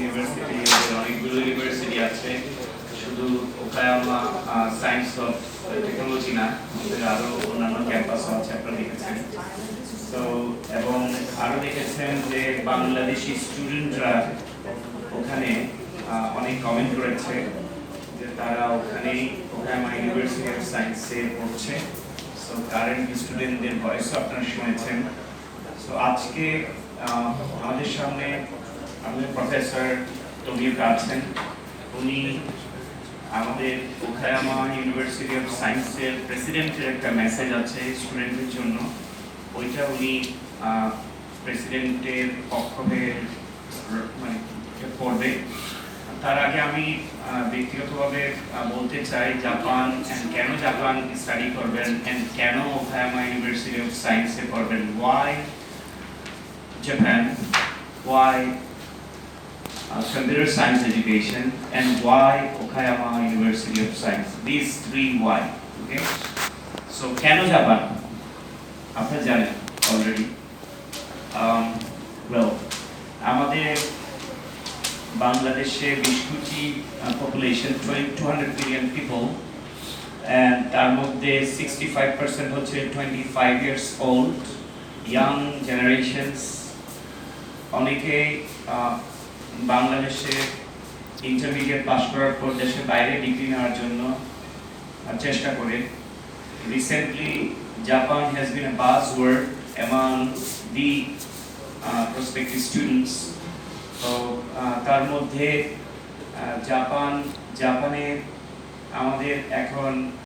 University অনেকগুলো university আছে। শুধু ওকায়ামা সায়েন্স অফ টেকনোলজি না, আমাদের আরও অন্যান্য ক্যাম্পাসও আছে, আপনারা দেখেছেন। তো এবং আরও দেখেছেন যে বাংলাদেশি স্টুডেন্টরা ওখানে অনেক কমেন্ট করেছে যে তারা ওখানেই ওকায়ামা ইউনিভার্সিটি অফ সায়েন্সে পড়ছে। সো কারেন্ট স্টুডেন্টদের ভয়েসও আপনারা শুনেছেন। সো আজকে আমাদের সামনে আমাদের প্রফেসর তবিউক আছেন উনি আমাদের ওখায়ামা ইউনিভার্সিটি অফ সায়েন্সের প্রেসিডেন্টের একটা মেসেজ আছে স্টুডেন্টের জন্য। ওইটা উনি প্রেসিডেন্টের পক্ষ মানে পড়বে তার আগে আমি ব্যক্তিগতভাবে বলতে চাই জাপান কেন জাপান স্টাডি করবেন and কেন ওখায়ামা ইউনিভার্সিটি অফ সায়েন্সে পড়বেন why Japan why uh, computer science education and why Okayama University of Science. These three why. Okay. So কেন জাপান আপনারা জানেন অলরেডি ওয়েল আমাদের বাংলাদেশে বিশ কোটি population two hundred million people and তার মধ্যে সিক্সটি ফাইভ পার্সেন্ট হচ্ছে twenty five years old young generations অনেকে আহ, বাংলাদেশে ইন্টারমিডিয়েট পাস করার পর দেশের বাইরে ডিগ্রি নেওয়ার জন্য চেষ্টা করে। Recently Japan has been a buzz word among the prospective students তো তার মধ্যে জাপান জাপানে আমাদের এখন